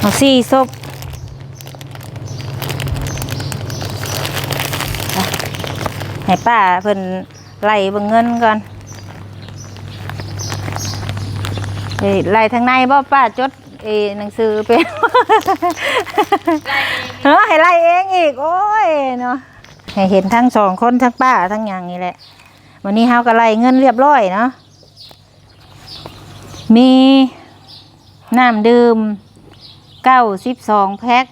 เอาสี่ศพอะให้ป้าเพิ่นไล่เบิ่งเงินก่อนเอ้ยไล่ทางในบ่ป้าจดเอ้หนังสือเป็นเฮ้อให้ไล่เองอีก โอ้ยเนาะให้เห็นทั้งสองคนทั้งป้าทั้งอย่างนี้แหละ วันนี้เฮาก็ไล่เงินเรียบร้อยเนาะมีน้ำดื่ม เก้าสิบสองแพ็ค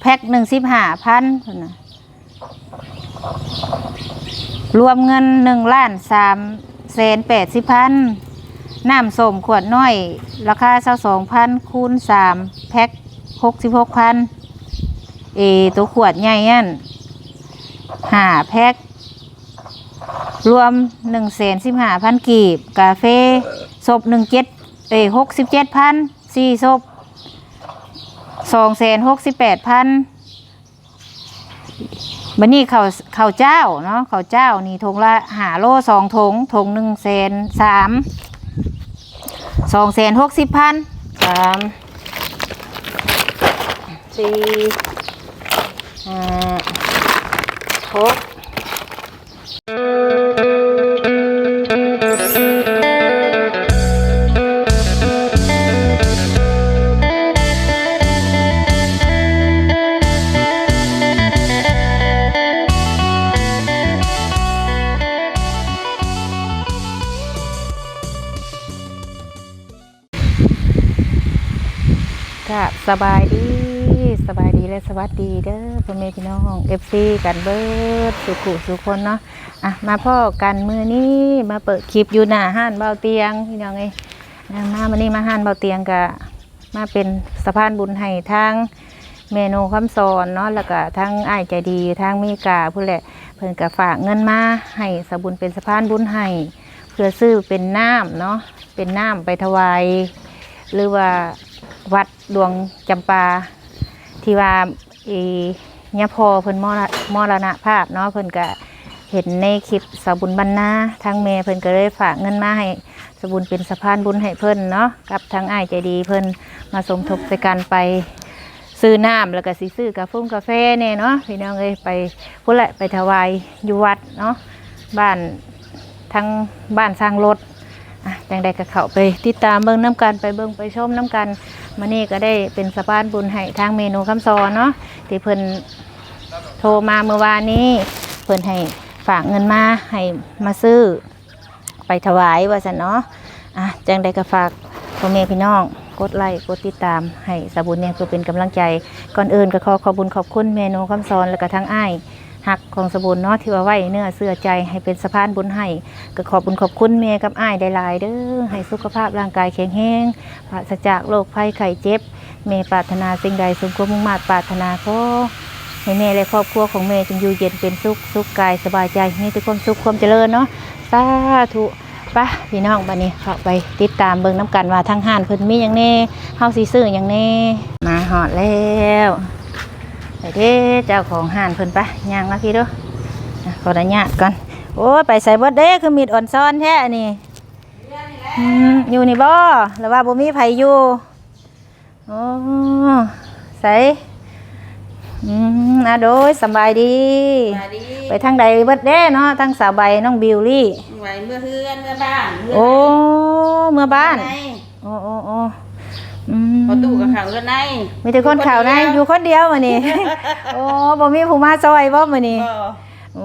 แพ็คหนึ่งสิบห้าพันรวมเงินหนึ่งล้านสามแสนแปดสิบพันน้ำส้มขวดน้อย ราคาเท่าสองพันคูณสามแพ็คหกสิบหกพันเอตัวขวดใหญ่ยันห้าแพ็ครวมหนึ่งแสนสิบห้าพันกีบ กาเฟ่ศพหนึ่งเจ็ดเอหกสิบเจ็ดพันสี่ศพ สองแสนหกสิบแปดพันบันนี้เขาเขาเจ้าเนาะเขาเจ้านี่ทงละหาโลสองทงทงหนึ่งแสนสามสองแสนหกสิบพันสามสี่ห้าหก สบายดีสบายดีและสวัสดีเด้อพ่อแม่พี่น้องเอฟซีกันเบิดสุขุสุขคนเนาะอะมาพ่อกันมือนี้มาเปิดคลิปอยู่หน้าห้านเบาเตียงพี่น้องเอ้ยอะมาวันนี้มาห้านเบาเตียงกะมาเป็นสะพานบุญให้ทางเมนูคำสอนเนาะแล้วก็ทั้งอ้ายใจดีทางมีกาผู้แหละเพิ่นก็ฝากเงินมาให้สบุญเป็นสะพานบุญให้เพื่อซื้อเป็นน้ำเนาะเป็นน้ำไปถวายหรือว่า วัดดวงจำปา ที่ว่าอีเนี่ยพอเพิ่นมรมรณภาพเนาะเพิ่นก็เห็นในคลิปสาบุญบรรณาทางเมเพิ่นก็เลยฝากเงินมาให้สบุญเป็นสะพานบุญให้เพิ่นเนาะกับทางอ้ายใจดีเพิ่นมาสมทบในการไปซื้อน้ำแล้วก็สิซื้อกาแฟกาแฟเนี่ยเนาะพี่น้องเอ้ยไปพุ่นแหละไปถวายอยู่วัดเนาะบ้านทั้งบ้านสร้างรถอะจังใดก็เข้าไปติดตามเบิ่งน้ำกันไปเบิ่งไปชมน้ำกัน มานี่ก็ได้เป็นสะพานบุญให้ทางเมนูคำซอนเนาะที่เพิ่นโทรมาเมื่อวานนี้ เพิ่นให้ฝากเงินมาให้มาซื้อ ไปถวายว่าสันเนาะอะจังใดก็ฝากพ่อแม่พี่น้องกดไลค์กดติดตามให้สาบุญเนี่ยเพื่อเป็นกำลังใจก่อนอื่นก็ขอขอบุญขอบคุณเมนูคำซอนแล้วก็ทั้งอ้าย หักของสบุญเนาะที่ว่าไว้เนื้อเสื้อใจให้เป็นสะพานบุญให้ก็ขอบุญขอบคุณเมย์กับอ้ายได้หลายเด้อให้สุขภาพร่างกายแข็งแรงปราศจากโรคภัยไข้เจ็บ เมย์ปรารถนาสิ่งใดสมความมุ่งมา่ปรารถนาขอให้เมย์และครอบครัวของเมย์จงอยู่เย็นเป็นสุขสุขกายสบายใจมีแต่ความสุขความเจริญเนาะสาธุปะพี่น้องบัดนี้เข้าไปติดตามเบิ่งน้ำกันว่าทางห้านเพิ่นมีอย่างแน่เฮาสิซื้ออย่างแน่มาหอดแล้ว ไปเด้เจ้าของห้านเพิ่นไปย่างมาพี่เด้ออะขออนุญาตก่อนโอ้ยไปใส่เบดเด้คือมีดอ่อนซ้อนแท้อันนี่อืมอยู่นี่บ่หรือว่าบ่มีไผอยู่โอ้ใส่อืมอะโดยสำบายดีมาดี ไปทางใดเบิดเด้เนาะทางสาวใบน้องบิวลี่ไหวเมื่อเฮือนเมื่อบ้านเมื่โอ้เมื่อบ้านในโอ้โอ้โอ้ อืมพอตู้กับเขาเฮือนในมีแต่คนข่าวนะอยู่คนเดียวมื้อนี้ โอ้บ่มีผู้มาซอยบ่มื้อนี้ก็โอ้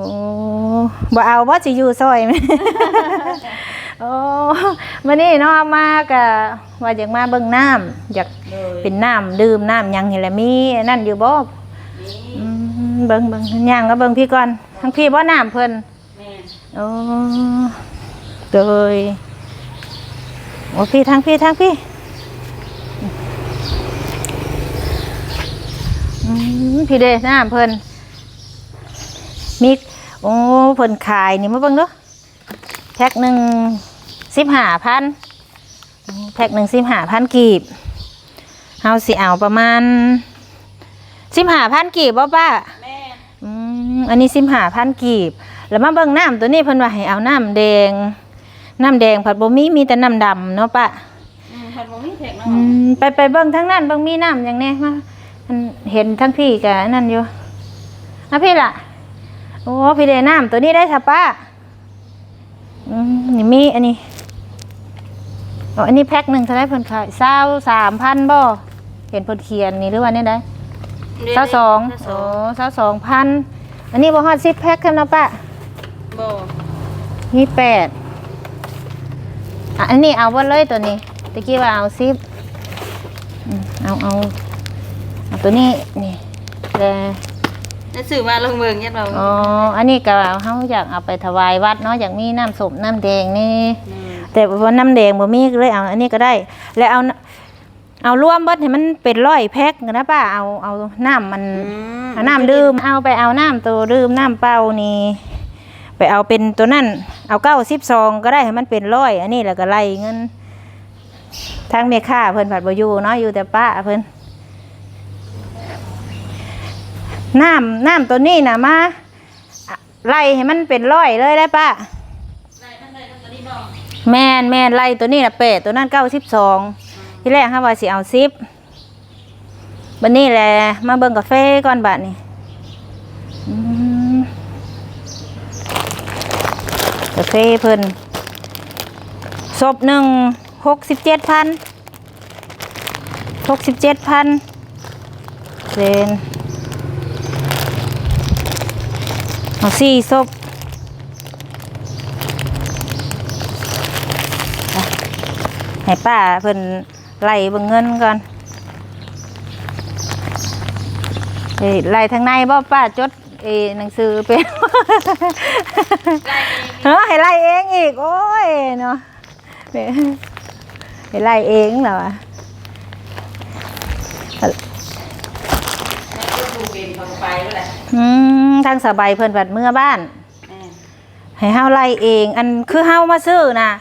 บ่เอาบ่สิอยู่ซอยไหมโอ้มื้อนี้เนาะมากะว่าอยากมาเบิ่งน้ำอยากเลยเป็นน้ำดื่มน้ำหยังนี่แหละมีอันนั่นอยู่บ่นี่อืมเบิ่งเบิ่งย่างก็เบิ่งพี่ก่อนทั้งพี่บ่น้ำเพิ่น แม่โอ้โดยโอ้พี่ทั้งพี่ทั้งพี่อืม พี่เด้น้ำเพิ่นมีโอ้เพิ่นขายนี่มาเบิ่งเด้อแพ็คหนึ่งสิบห้าพันแพ็คหนึ่งสิบห้าพันกีบเฮาสิเอาประมาณสิบห้าพันกีบบ่ป้าแม่อืมอันนี้สิบห้าพันกีบ แล้วมาเบิ่งน้ำตัวนี้เพิ่นว่าให้เอาน้ำแดงน้ำแดงผัดบ่มีมีแต่น้ำดำเนาะปะอืมพันบ่มีแพ็กเนาะอืมไปไปเบิ่งทั้งนั้นเบิ่งมีน้ำอย่างแน่มา มันเห็นทั้งพี่กับนั่นอยู่อะพี่ล่ะ โอ้พี่ได้น้ำตัวนี้ได้ค่ะป้าอืมนี่มีอันนี้อ๋ออันนี้แพ็คหนึ่งเท่าไหรเพิ่นขายเศร้าสามพันบ่เห็นเพิ่นเขียนนี่หรือว่าเนี่ยได้เศร้าสองเศร้าสโอ้องเศร้าสองพันอันนี้บ่ฮอดสิบแพ็คครับนะป้าบ่นี่แปดอะอันนี้เอาหมดเลยตัวนี้ตะกี้ว่าเอาสิบอืมเอาเอา เอาตัวนี้นี่แต่ได้ซื้อมาลงเมืองยัดเราอ๋ออันนี้ก็เฮาอยากเอาไปถวายวัดเนาะอยากมีน้ำส้มน้ำแดงนี่อืมแต่ว่าน้ำแดงบ่มีก็เลยเอาอันนี้ก็ได้ แล้วเอาเอารวมเบิดให้มันเป็นร้อยแพ็คนะป้าเอาเอาน้ำมันอืมเอาน้ำดื่มเอาไปเอาน้ำตัวดื่มน้ำเปล่านี่ไปเอาเป็นตัวนั่นเอาเก้าสิบซองก็ได้ให้มันเป็นร้อยอันนี้แล้วก็ไล่เงินทางเมค่าเพิ่นผัดบอยู่เนาะอยู่แต่ป้าเพิ่น น้ำน้ำตัวนี้นะมาไล่ให้มันเป็นร้อยเลยได้ป้าได้ทั้งได้ทั้งตัวนี้บ่แม่นแม่นไล่ตัวนี้นะเป็ดตัวนั้นเก้าสิบสองที่แรกฮะว่าสิเอาสิบบันนี้แหละมาเบิ่งกาแฟก่อนบัดนี้อืมกาแฟเพิ่นศพหนึ่งหกสิบเจ็ดพันหกสิบเจ็ดพันเซน เอาสี่ศพให้ป้าเพิ่นไล่เบิ่งเงินก่อนเอ้ยไล่ทางในบ่ป้าจดเอ้หนังสือเป็นเฮ้อให้ไล่เองอีก โอ้ยเนาะให้ไล่เองเหรอวะ แม่ก็ดูเป็นเขาไปแล้วแหละ อืมทางสบายเพิ่นบัดเมื่อบ้าน แม่ให้เฮาไล่เอง อันคือเฮามาซื้อน่ะ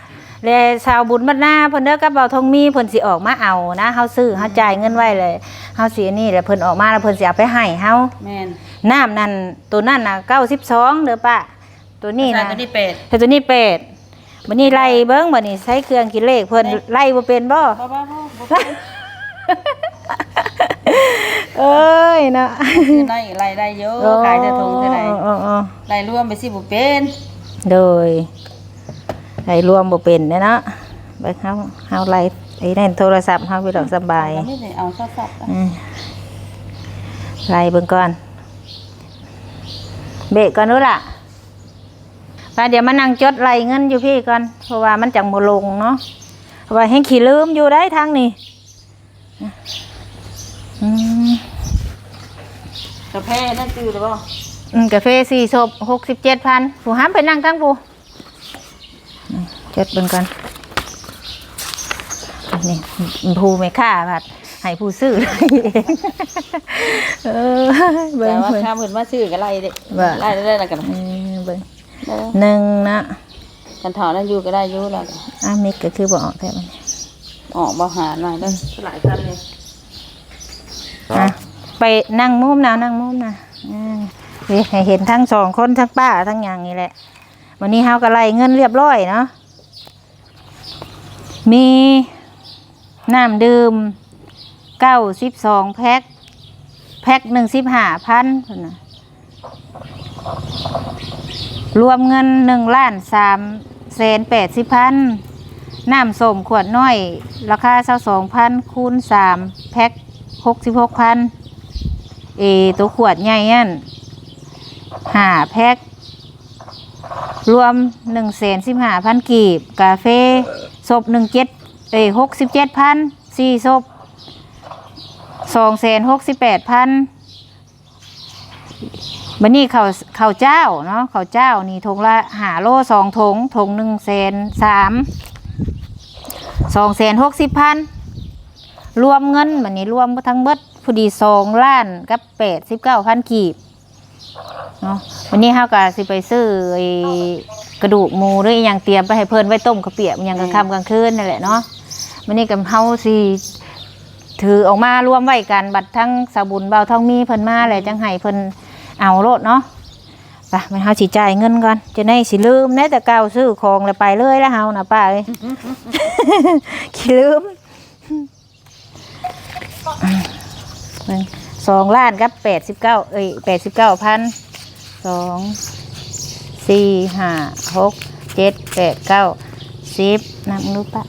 แล้วชาวบุญบ้านนาเพิ่นเด้อกับเบาทองมีเพิ่นสิออกมาเอานะเฮาซื้อเฮาจ่ายเงินไว้เลยเฮาสิอันนี้แล้วเพิ่นออกมาแล้วเพิ่นสิเอาไปให้เฮาแม่นน้ำนั่นตัวนั่นน่ะ92เด้อป้าตัวนี้ใส่นะตัวนี้เป็ด แต่ตัวนี้เป็ดบัดนี้ไล่เบิ่งบัดนี้ใช้เครื่องคิดเลขเพิ่นไล่บ่เป็นบ่บ่บ่บ่บ่เป็น เอ้ยเนาะซื้อได้ไล่ได้เยอะขายแต่ทงเท่าไหร่อ๋ออ๋อไล่รวมไปสิบ่เป็นโดยไล่รวมบ่เป็นเด้อเนาะเบิ่งเฮาเฮาไล่ไอ้นั่นโทรศัพท์เฮาไปดอกสบายเไม่ได้เอาซับๆนะอืมไล่เบิ่งก่อน เบรกก่อนนู้นล่ะไปเดี๋ยวมานั่งจดไล่เงินอยู่พี่ก่อน เพราะว่ามันจังบ่ลงเนาะเพราะว่าเห็นขี้ลืมอยู่ได้ทางนี้อืม กาแฟนั่นคือหรือเปล่าอืมกาแฟสี่ศพหกสิบเจ็ดพันผู้ห้ามไปนั่งทั้งผู้อืมจดเบิ่งก่อนนี่ผู้ไม่ค่าผัดให้ผู้ซื้อเองเออเบิ่แต่งว่าเบิ่งข้ามเพิ่นมาซื้อก็ไล่ได้ว่าไล่ได้แล้วกันเออเบิ่งได้แล้วหนึ่งนะกันถอนนั้นอยู่ก็ได้อยู่แล้วอะมิกก็คือบอกแค่มันออกบ่หาหน่อยได้หลายพันเลย อะ ไปนั่งมุมนะนั่งมุมนะอ่าเฮ้ยให้เห็นทั้งสองคนทั้งป้าทั้งอย่างนี้แหละ วันนี้เฮาก็ไล่เงินเรียบร้อยเนาะมีน้ำดื่มเก้าสิบสองแพ็คแพ็คหนึ่งสิบห้าพันรวมเงินหนึ่งล้านสามแสนแปดสิบพันน้ำส้มขวดน้อย ราคาเท่าสองพันคูณสามแพ็คหกสิบหกพัน เอตัวขวดใหญ่ยันหาแพ็ครวมหนึ่งแสนสิบห้าพันกีบ กาแฟศพหนึ่งเจ็ดเอ้หกสิบเจ็ดพันสี่ศพสองแสนหกสิบแปดพันบันนี้เขาเขาเจ้าเนาะเขาเจ้านี่ทงละหาโลสองทงทงหนึ่งแสนสามสองแสนหกสิบพันรวมเงินมันนี้รวมทั้งเบิด พอดีสองล้านกับแปดสิบเก้าพันกีบเนาะวันนี้เฮาก็สิไปซื้อไอ้กระดูกหมูหรืออหย่างเตรียมไปให้เพิ่นไว้ต้มข้าวเปียกอหย่างกลางค่ำกลางคืนนั่นแหละเนาะวันนี้กับเฮาสิถือออกมารวมไว้กันบัดทั้งสาบุญเบาทองมีเพิ่นมาแล้วจังให้เพิ่นเอาโลดเนาะไปมันเฮาสิจ่ายเงินก่อนจะได้สิลืมแน่แต่เก่าซื้อของแล้วไปเลยแล้วเฮาน่ะป้าเอ้ยขี้ลืม เบิ่งสองล้านกับแปดสิบเก้าเอ้ยแปดสิบเก้าพันสองสี่ห้าหกเจ็ดแปดเก้าสิบนับดูปะ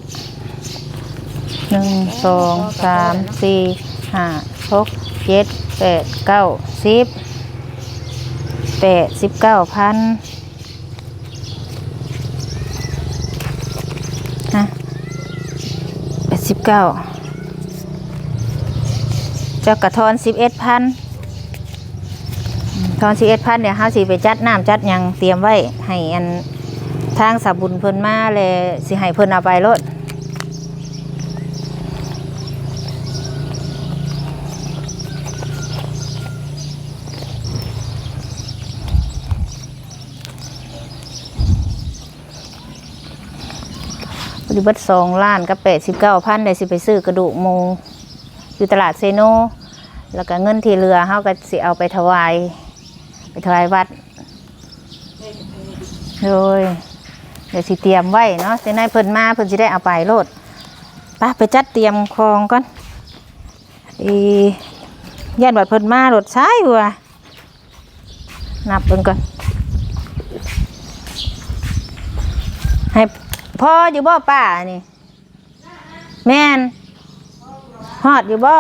หนึ่งสองสามสี่ห้าหกเจ็ดแปดเก้าสิบแปดสิบเก้าพันฮะแปดสิบเก้า จ้ากระทอนสิบเอ็ดพันทอนสิบเอ็ดพันเนี่ยเฮาสิไปจัดน้ำจัดยังเตรียมไว้ให้อันทางสาบุญเพิ่นมาเลยสิให้เพิ่นเอาไปรถปฏิบัติสองล้านกับแปดสิบเก้าพันเลยสิไปซื้อกระดูกหมูอยู่ตลาดเซโน แล้วก็เงินที่เหลือเขาก็สิเอาไปถวาย ไปถวายวัดโดยเดี๋ยวสิเตรียมไว้เนาะเสนายเพิ่นมาเพิ่นสิได้เอาไปโลดไปไปจัดเตรียมคลองก่อนอีย่านบัดเพิ่นมาโลดใช้ว่ะนับเบิ่งก่อนให้พ่ออยู่บ่ป้านี่ แม่นฮอดอยู่บ่อ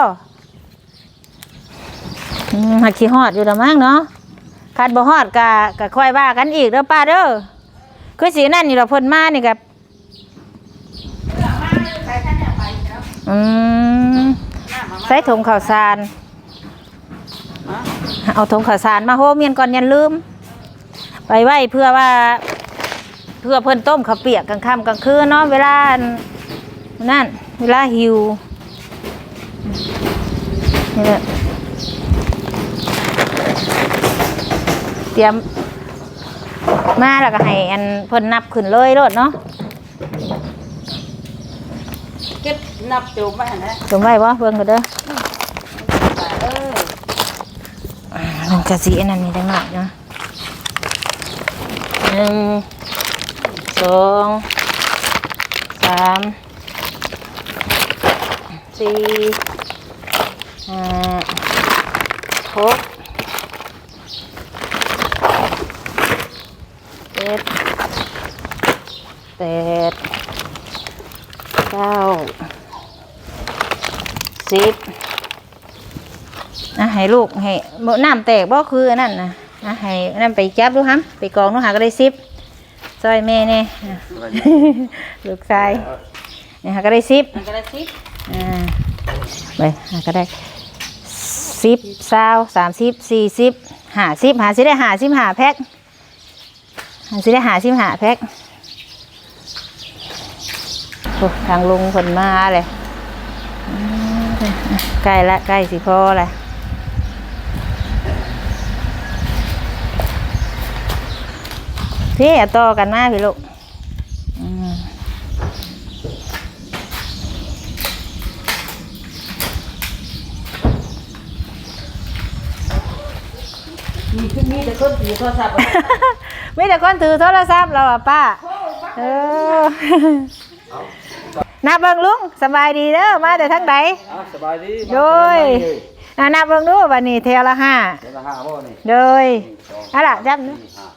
มหักขี้ฮอดอยู่ละมั้งเนาะคันบ่ฮอดกะกะค่อยว่ากันอีกเด้อป้าเด้อคือสินั่นนี่เราเพิ่นมานี่กับอืมใส่ถุงข้าวสารเอาถุงข้าวสารมาโฮเมียนก่อนอย่าลืม ไปไว้เพื่อว่า เพื่อเพิ่นต้มข้าวเปียกกลางค่ำกลางคืนเนาะเวลานั่นเวลาหิวนี่แหละ ตรียม มาแล้วก็ให้อันเพิ่นนับขึ้นเลยรถเนาะเก็บนับจูบไว้หั่นนะจงไว้บ่เบิ่งก็เด้อเออมันจะสีอันนั้นนี่จังหน่อยเนาะหนึ่งสองสามสี่ห้าหกเจ็ดแปดเก้า สิบอะให้ลูกให้บ่น้ำแตกบ่คืออันนั่นนะอะให้อันนั่นไปจับดูฮัมไปกองดูหาก็ได้สิบซอยแม่เนี่ยลูกชายนี่หาก็ได้สิบมันก็ได้สิอ่าไปหาก็ได้สิบสาวสามสิบสี่สิบหาสิบหาสิได้หาสิบหาแพ็คหาสิได้หาสิบหาแพ็คโอ้ทางลุงคนมาเลยอืม ใกล้ละใกล้สิพอละพี่อย่าต่อกันมาพี่ลูกอืมมีขึ้นมีแต่คนถือโทรศัพท์มีแต่คนถือโทรศัพท์เราอะป้า เออ นับเบิ่งลุงสบายดีเด้อมาแต่ทั้งใด อะสบายดีโดย อะนับเบิ่งดูวันนี้เทยวละห้าเดี๋ยวละห้าบ่นี่โดย เอาล่ะจับดูสี่ห้า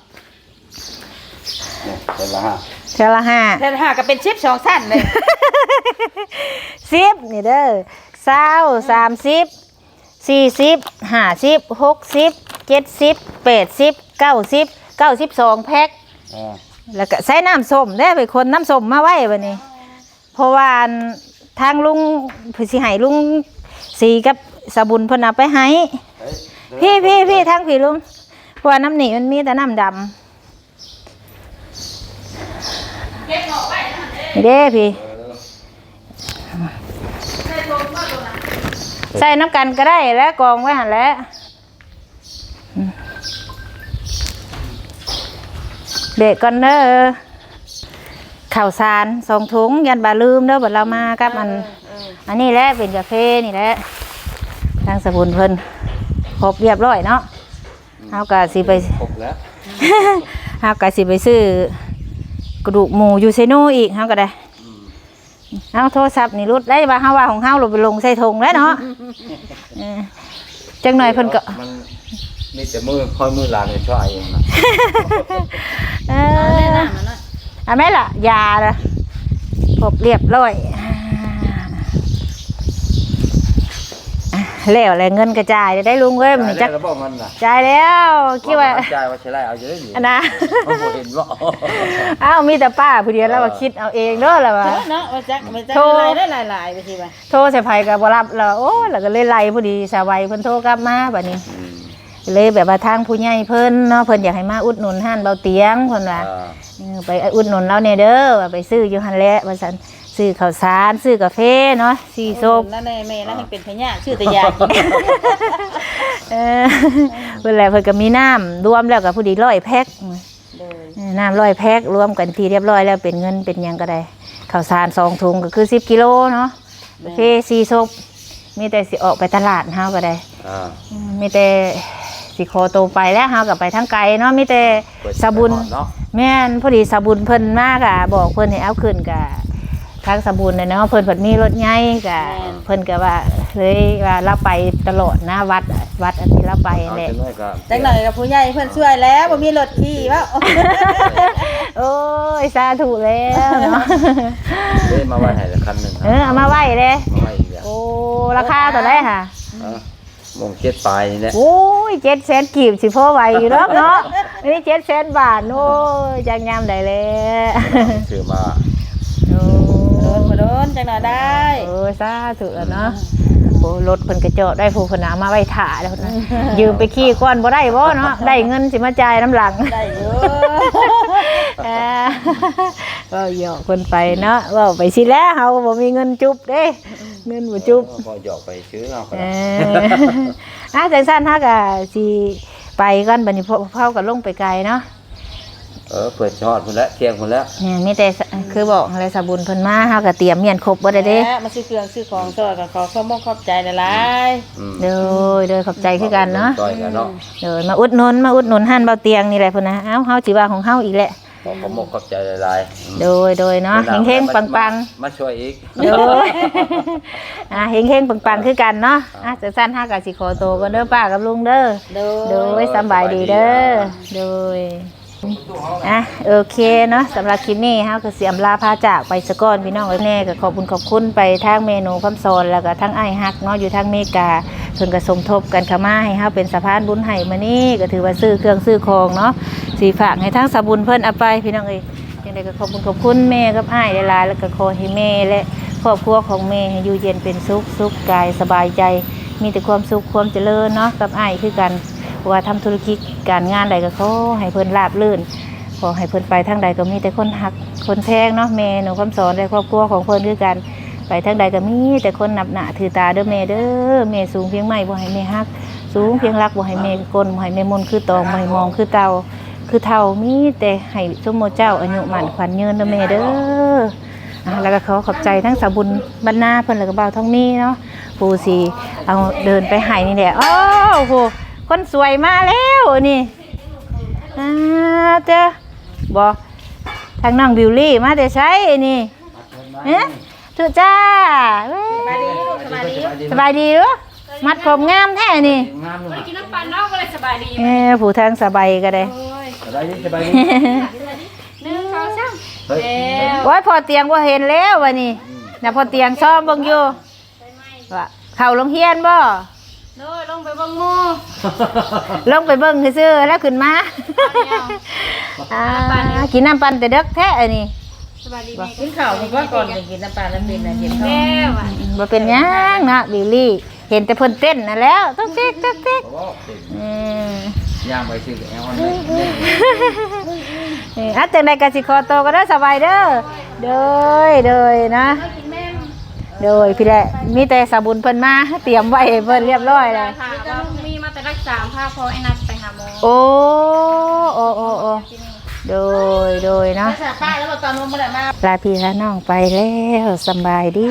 เนี่ยเดี๋ยวละห้าเทยวละห้าแต่หาก็เป็นชิปสองสั้นเลย สิบนี่เด้อเศร้าสามสิบสี่สิบห้าสิบหกสิบเจ็ดสิบแปดสิบเก้าสิบเก้าสิบสองแพ็คอ่าแล้วก็ใส่น้ำส้มได้ไปคนน้ำส้มมาไว้วันนี้เพ ราะว่าอันทางลุงเพื่อสิให้ลุงสีกับสบุญเพนเอาไปให้เฮ้ยพี่พี่พี่ทางพี่ลุงเพราะว่าน้ำหนีมันมีแต่น้ำดำนี่เด้พี่ใส่น้ำกันก็ได้แล้วกองไว้หันแหล้วเด็กก่อนเด้อ ข่าวสารสองถุงยันบาลืมเด้อบัดเรามากับมัน อันนี้แหละเป็นกาแฟนี่แหละทางสบุนเพิ่นครบเรียบร้อยเนาะเฮากะสิไปครบแล้วเฮากะสิไปซื้อกระดูกหมูอยู่เซโนอีกเฮาก็ได้เอาโทรศัพท์นี่รุดได้ว่าเฮาว่าของเฮาเราไปลงใส่ธงแล้วเนาะเออจังหน่อยเพิ่นก็มันนี่จะมือค่อยมือหลานเนี่ยช่วยเองนะเอเอาแน่อน้ำมันเนาะอะแม่ล่ะ ยาละครบเรียบร้อยอะแล้วแหละเงินกระจายได้ลุงเว้ยมันจ่ายจัได้กแล้วบอกมันน่ะจ่ายแล้วคิดว่าจ่ายว่าใช่ไรเอาเยอะอยู่อันนะเขาบ่เห็นว่าอ้าวมีแต่ป้าผู้เดียวแล้วว่าคิดเอาเองเด้อแล้วว่าเนาะว่าจักมันจักโทรหลายได้หลายๆไปสิว่าโทรใส่ไผก็บ่รับแล้วโอ้ยแล้วก็เลยไล่พอดีสาวัยเพิ่นโทรกลับมาบัดนี้อืม เลยแบบว่าทางผู้ใหญ่เพิ่นเนาะเพิ่นอยากให้มาอุดหนุนห้านเบาเตียงเพิ่นว่าอ่าเออไปอุดหนุนเราเนี่ยเด้อว่าไปซื้ออยู่หั่นแหละว่าซั่นซื้อข้าวสารซื้อกาแฟเนาะสีโซบนั่นแน่แม่นั่นให้เป็นพญาชื่อแต่ยากินเออเพิ่นแหละเพิ่นก็มีน้ำรวมแล้วก็ผู้ดีร้อยแพ็คโดยเออน้ำร้อยแพ็ครวมกันที่เรียบร้อยแล้วเป็นเงินเป็นหยังก็ได้ข้าวสารสองถุงก็คือ10กิโลเนาะกาแฟสีโซบมีแต่สิออกไปตลาดเฮาก็ได้อ่าอืมมีแต่ สิโคโตไปแล้วเฮากับไปทั้งไกลเนาะมีแต่เปิดสบุญ เนาะแม่นพอดีสบุญเพิ่นมากอะบอกเพิ่นให้เอาขึ้นกะทางสบุญน่ะเนาะเพิ่นเพิ่นมีรถใหญ่กะเพิ่นก็ว่าเลยว่าเราไปตลอดนะวัดวัดอันที่เราไปเอาแหละจังเลยก็จักหน่อยกับผู้ใหญ่เพิ่นช่วยแล้วบ่มีรถขี่ว่า โอ้ยสาธุแล้วเนาะเด้มาไว้ให้ละคันหนึงเออเอามาไว้เลยมาไว้อีกแล้วโอ้ราคาเท่าไหร่ค่ะ เออ มงเจ็ดปลายนี่แหละโอ้ยเจ็ดแสนกีบสิพ่อไหวอยู่แล้วเนาะอันนี้เจ็ดแสนบาทโอ้ยจังยามได้แล้วซื้อมาโอ้โดนบ่โดนจักหน่อยได้เออสาธุแล้วเนาะโอ้รถเพิ่นกระเจาะได้ผู้เพนเอามาไว้ถ่าแล้วนะยืมไปขี่ก่อนบ่ได้บ่เนาะได้เงินสิมาจ่ายน้ำหลัง ได้อยู่เออเว้าหยอกเพิ่นไปเนาะเว้าไปสิแล้วเฮาก็บ่มีเงินจุบเด้ เงินบ่จุบ พอหยอกไปซื้อเอาก็เอได้ออะจังซั่นฮักอะสิไปก่อนบัดนี้พวกเขาก็ลงไปไกลเนาะเออเปิดชอดพุ่นแล้วเที่ยงพุ่นแล้วเนี่ยมีแต่สคือบอกอะไรสาบุญเพิ่นมาเฮาก็เตรียมเมียนครบบ่ได้เด้และมาซื้อเครื่องซื้อของซอยก็ขอขอบคุณขอบใจหลายอืมเด้อเด้อขอบใจคือกันเนาะต่อยกันเนาะเด้อมาอุดหนุนมาอุดหนุนหันเบาเตียงนี่แหละพุ่นนะเอ้าเฮาสิว่าของเฮาอีกแหละ ขอขอบมกขอบใจหลายๆอืมโดยโดยเนาะเฮงๆปังมาช่วยอีกๆโดย อะเฮงๆปังๆคือกันเนาะอะจังซั่นเฮาก็สิขอโตวกันเด้อป้ากับลุงเด้อๆโดโดยสำบายดีเด้อโดยอะโอเคเนาะสำหรับคลิปนี้เฮาก็สิอำลาพาจากไปสะก่อนพี่น้องเอ้ยแน่ก็ขอบคุณขอบคุณไปทางเมนูคำสอนแล้วก็ทางไอ้ายฮักเนาะอยู่ทางเมกาเพิ่นก็สมทบกันเข้ามาให้เฮาเป็นสะพานบุญให้มื้อนี้ก็ถือว่าซื้อเครื่องซื้อของเนาะ สิฝากให้ทางสบุญเพิ่นเอาไปพี่น้องเอ้ยจังไดก็ขอบคุณขอบคุณแม่กับอ้ายหลายๆแล้วก็ขอให้แม่และครอบครัวของแม่ให้อยู่เย็นเป็นสุขสุขกายสบายใจ มีแต่ความสุขความเจริญเนาะกับอ้ายคือกันว่าทำธุรกิจการงานใดก็ขอให้เพิ่นราบรื่นขอให้เพิ่นไปทางใดก็มีแต่คนหักคนแพงเนาะแม่หนูคำสอนและครอบครัวของเพิ่นคือกันไปทางใดก็มีแต่คนนับหน้าถือตาเด้อแม่เด้อแม่สูงเพียงไม่บ่ให้แม่ฮัก สูงเพียงรักบ่ให้แม่กลบ่ให้แม่มนคือตองบ่ให้มองคือเตา คือเท่ามีแต่ให้สมโมเจ้าอายุหมันขวัญยืนเด้อแม่เด้อแล้วก็ขอขอบใจทั้งสาวบุญบรรณาเพิ่นแล้วก็บ่าวทองมีเนาะปูสิเอาเดินไปให้นี่แหละอ้โหคนสวยมาแล้วนี่อ่าเจ้าบอทางน้องบิวลี่มาแต่ใช้นี่เอ๊ะทุจ้าเว้ยสบายดีลูกสบายดีสบายดีหรือมัดผมงามแท้นี่งามเลยกินน้ำปลาเนาะก็เลยสบายดีเออผู้ทางสบายก็ได้ บายดีสบายดีหนึ่งสองสามเฮ้ยโอ้ยพอเตียงว่าเห็นแล้ววะนี่น่ะพอเตียงซ้อมเบิ่งอยู่ว่าเข้าโรงเรียนบ่โดยลงไปเบังงูลงไปเบิ่งซื่อๆแล้วขึ้นมาอ่ากินน้ำปั่นแต่เด็กแท้อันนี้สบายดีกินข้าวผมว่าก่อนจะกินน้ำปลาน้ำเป็นนะกินข้าวบ่เป็นหยังเนาะบิวลี่ เห็นแต่เพิ่นเต้นนั่นแหล้วตุ๊กติ๊กตุ๊กติ๊กโอ้เก่งอืม ย่างไปซื้อแอลออนไลน์เอ่ออะจังใดก็สิขอโตวก็ได้อสบายเด้อโดยโดยนะ โดยพี่แหละมีแต่สาบุญเพิ่นมาเตรียมไว้ให้เพิ่นเรียบร้อยแล้วค่ะว่ามีมาแต่รักษาพาพอไอ้นัดไปหาหมอโอ้โอ้โอ้โอ้โดยโดยเนาะ ป้าแล้วตอนนู้นเมื่อไหร่มา ลาพี่ลาน้องไปแล้วสำบายดี